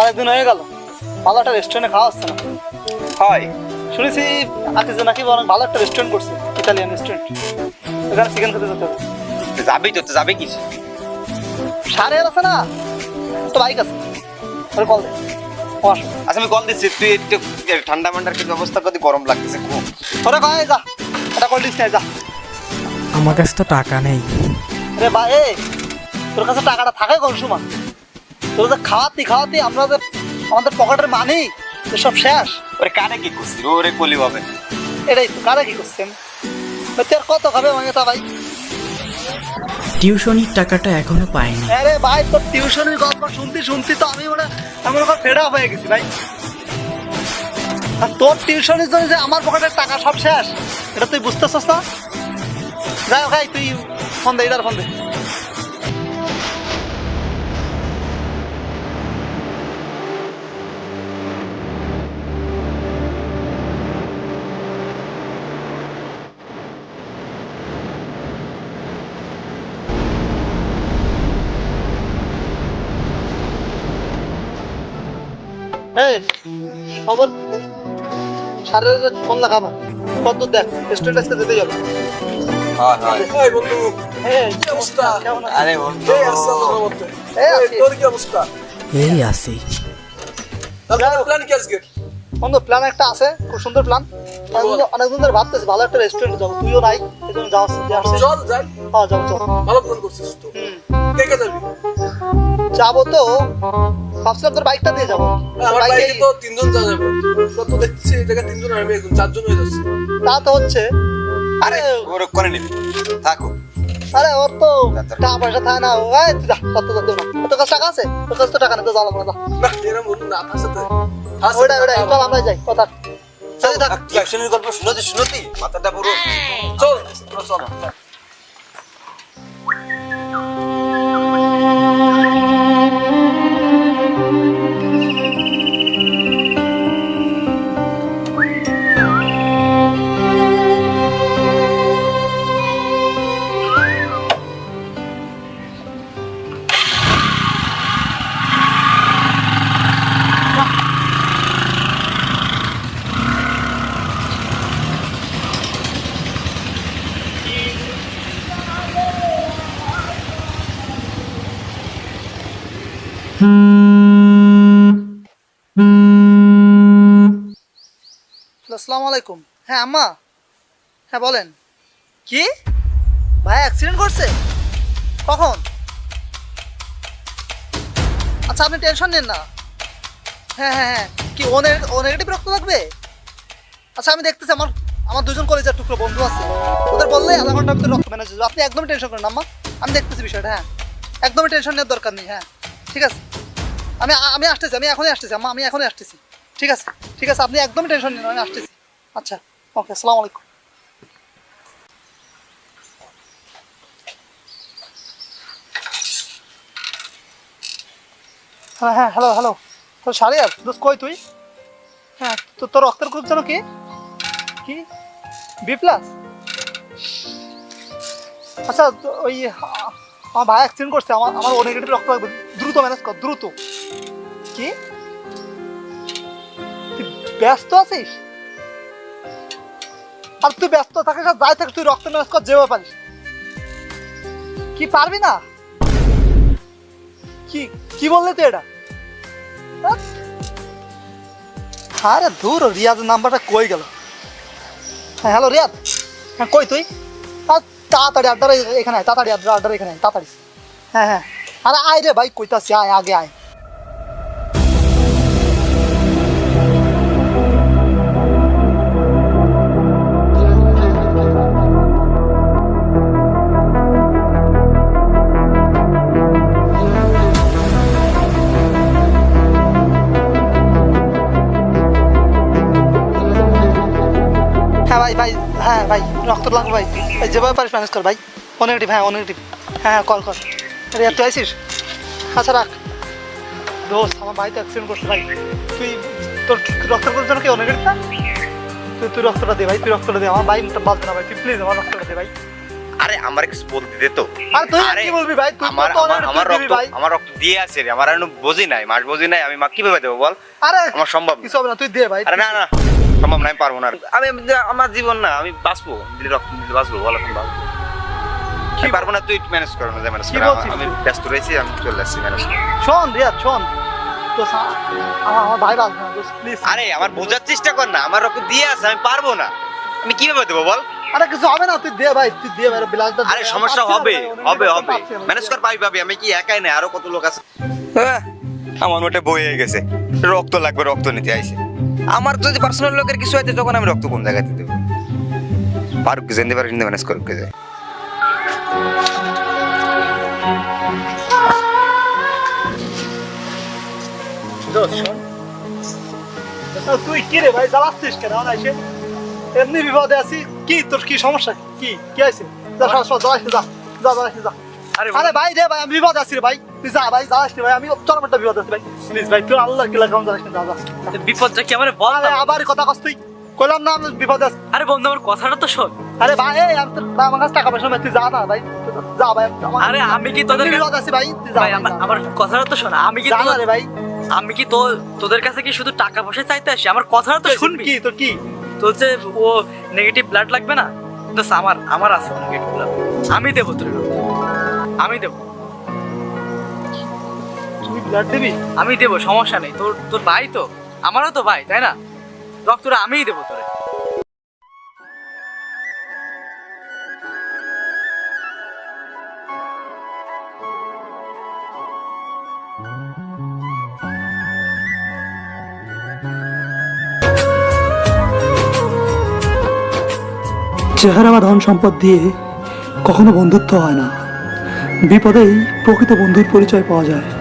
অনেকদিন হয়ে গেল। ভালো একটা রেস্টুরেন্টে খাওয়া হচ্ছে না। হয়। শুনেছি আতিজে নাকি অনেক ভালো একটা রেস্টুরেন্ট করছে ইতালিয়ান রেস্টুরেন্ট ওখানে চিকেন খেতে যেতে হবে। যাবেই তো তো যাবে কি? সাড়ে আছে না? তো বাইক আছে। ওর কল দে। আচ্ছা আমি কল দিচ্ছি। তুই একটু ঠান্ডা মান্ডার কি ব্যবস্থা করতে গরম লাগতেছে খুব। ওরে ভাই যা। এটা কল দিস যা। আমার কাছে তো টাকা নেই। আরে ভাই এ তোর কাছে টাকাটা থাকে কোন সময় তোর যে খাওয়াতি খাওয়াতি আমরা যে আমাদের পকেটের মানি সব শেষ। ওরে কানে কি করছিস? ওরে কলি হবে এটাই তো কারা কি করছেন? আর কত খাবে আমাকে তা ভাই? টিউশনির টাকাটা এখনও পাইনি আরে ভাই তোর টিউশনের গল্প শুনতে শুনতে তো আমি মানে আমি ওখানে ফেড হয়ে গেছি ভাই। আর তোর টিউশনের জন্য যে আমার পকেটের টাকা সব শেষ এটা তুই বুঝতেছস না? যাই হোক ভাই তুই ফোন দে এটার ফোন দে। এই খবর? সাড়ে ফোন লাগাবা। কত দেখ রেস্টুরেন্ট আজকে যেতে যাবে হয় হয়। বন্ধু এই কি অবস্থা? আরে বন্ধু। এই আসসালামু আলাইকুম। এই এই আছি। তোর কি অবস্থা? এই আছি। প্ল্যান কি আজকে? বন্ধু প্ল্যান একটা আছে খুব সুন্দর প্ল্যান অনেকদিন ধরে ভাবতেছি ভালো একটা রেস্টুরেন্টে যাব। তুইও নাই এই জন্য যাওয়া চল যাই। হ্যাঁ যাব চল। ভালো প্ল্যান করছিস তো। হুম। কে কে যাবি। যাব তো। ভাবছিলাম তোর বাইকটা দিয়ে যাব। আমার বাইকে বাইকে তো তিনজন যাওয়া যাবে। দেখছি এই জায়গায় তিনজন আর আমি একজন চারজন হয়ে যাচ্ছে। তা তো হচ্ছে। আরে ওরে করে নিবি। থাকো। আরে ওর তো টাকা পয়সা থাকে না। এই তুই যা কত তো না তোর কাছে টাকা আছে? তোর কাছে তো টাকা নেই তো জ্বালা না না এরকম বন্ধু না তার সাথে ওইটা ওইটা চল আমরা যাই কথা। চল থাক। টিউশনের গল্প শুনতি শুনতি? মাথাটা পুরো চল চল। আসসালামু আলাইকুম। হ্যাঁ আম্মা। হ্যাঁ বলেন। কি? ভাই অ্যাক্সিডেন্ট করছে? কখন? আচ্ছা আপনি টেনশন নেন না। হ্যাঁ হ্যাঁ হ্যাঁ। কি, ও নেগেটিভ রক্ত লাগবে আচ্ছা আমি দেখতেছি আমার আমার দুজন কলেজের টুকরো বন্ধু আছে। ওদের বললে আধা ঘণ্টার ভিতরে রক্ত ম্যানেজ হয়ে। আপনি একদমই টেনশন করেন আম্মা। আমি দেখতেছি বিষয়টা হ্যাঁ। একদমই টেনশন নেওয়ার দরকার নেই হ্যাঁ। ঠিক আছে? আমি আমি আসতেছি, আমি এখনই আসতেছি আমি এখনই আসতেছি। ঠিক আছে ঠিক আছে, আপনি একদমই টেনশন নেন আমি আসতেছি। আচ্ছা ওকে, আসসালামু আলাইকুম। হ্যাঁ হ্যাঁ হ্যালো হ্যালো তোর সারিয়ার দোস্ত কই তুই? হ্যাঁ তো তোর রক্তের গ্রুপ যেন কি? কি? বি প্লাস আচ্ছা ওই আমার ভাই অ্যাক্সিডেন্ট করছে, আমার আমার ও নেগেটিভ রক্ত লাগবে। দ্রুত ম্যানেজ কর, দ্রুত। কি? ব্যস্ত আছিস? আর তুই ব্যস্ত থাকিস আর যাই থাকিস তুই রক্ত ম্যানেজ কর, যেভাবে পারিস। কি পারবি না? কি কি বললে তুই এটা? ধ্যাৎ। আরে দূর রিয়াজের নাম্বারটা কই গেল? হ্যাঁ হ্যালো রিয়াদ হ্যাঁ কই তুই? আর তাড়াতাড়ি আড্ডার এখানে আয়, তাড়াতাড়ি আড্ডা আড্ডার এখানে তাড়াতাড়ি। হ্যাঁ হ্যাঁ। আরে আয় রে ভাই, কইতাছি, আয়, আগে আয়। ভাই হ্যাঁ ভাই রক্ত লাগবে ভাই। ভাই যেভাবে পারিস ম্যানেজ কর ভাই। ও নেগেটিভ হ্যাঁ ও হ্যাঁ হ্যাঁ কল কর। রিয়া তুই আইসিস? আচ্ছা রাখ। দোস্ত আমার ভাই তো অ্যাক্সিডেন্ট করছে ভাই। তুই তোর রক্তের গ্রুপ যেন কি ও না তুই তুই রক্তটা দে ভাই তুই রক্তটা দে। আমার ভাই বাঁচবে না ভাই তুই প্লিজ আমার রক্তটা দে ভাই। আরে আমার কিছু বলতে দে তো। আর তুই আরে, কি বলবি ভাই? তুই আমার আমার রক্ত আমার রক্ত দিয়ে আছে রে। আমার এখনও বুঝি নাই। মাস বুঝি নাই আমি মা কীভাবে দেবো বল? আরে আমার সম্ভব। কিছু হবে না তুই দে ভাই। আরে না না। সম্ভব না আমি পারব না আমি আমি- আমার জীবন না আমি বাঁচবো দিলে রক্ত দিলে বাঁচবো বল বাঁচবো। আমি পারব না তুই ম্যানেজ করো না ম্যানেজ করো আমি ব্যস্ত রয়েছি আমি চলে আসছি ম্যানেজ শোন রিয়াদ শোন। তো আমার আমার ভাই বাঁচবে প্লিজ আরে আমার বোঝার চেষ্টা কর না আমার রক্ত দিয়ে আছে আমি পারব না। আমি কীভাবে দেবো বল? আরে কিছু হবে না তুই দে ভাই তুই দে ভাই বিলাসটা। আরে সমস্যা হবে হবে হবে। ম্যানেজ কর পাবি পাবি আমি কি একাই না আরও কত লোক আছে? আমার ওটা বয়ে গেছে। রক্ত লাগবে রক্ত নিতে আইছে। আমার যদি পার্সোনাল লোকের কিছু হয়েছে তখন আমি রক্ত কোন জায়গাতে দেবো পারুক কে জানতে পারুক ম্যানেজ করুক কে যায় দোস্ত, শোন। দোস্ত, তুই কি রে ভাই জ্বালাচ্ছিস কেন? আমার এসে এমনি বিপদে আছি। কি তোর কি সমস্যা? কি কি আছে যা যা যা যা আরে ভাই রে ভাই আমি বিপদে আছি রে ভাই। তুই যা ভাই জ্বালাস ভাই আমি চরম একটা বিপদে আছি ভাই। প্লিজ ভাই তুই আল্লাহর কি লাগাম জ্বালাস না, যা যা বিপদটা কি আমার বল আবার কথা কস তুই। কইলাম না আমি বিপদে আছি। আরে বন্ধু আমার কথাটা তো শোন। আরে ভাই এই আমি তো আমার কাছে টাকা পয়সা তুই যা না ভাই। যা ভাই আমার- আরে আমি কি তোদের ভাই তুই যা আমার কথাটা তো শোন আমি কি তোদের- ভাই। আমি কি তো তোদের কাছে কি শুধু টাকা পয়সা চাইতে আসি? আমার কথাটা তো শুনবি। কি তোর কি? তোর যে ও নেগেটিভ ব্লাড লাগবে না? তো আমার আমার আছে নেগেটিভ ব্লাড আমি দেবো তোর আমি দেবো। ব্লাড দিবি? আমি দেবো সমস্যা নেই। তোর তোর ভাই তো? আমারও তো ভাই তাই না? রক্তটা আমিই দেবো তোরে। চেহারা বা ধন সম্পদ দিয়ে কখনো বন্ধুত্ব হয় না। বিপদেই প্রকৃত বন্ধুর পরিচয় পাওয়া যায়।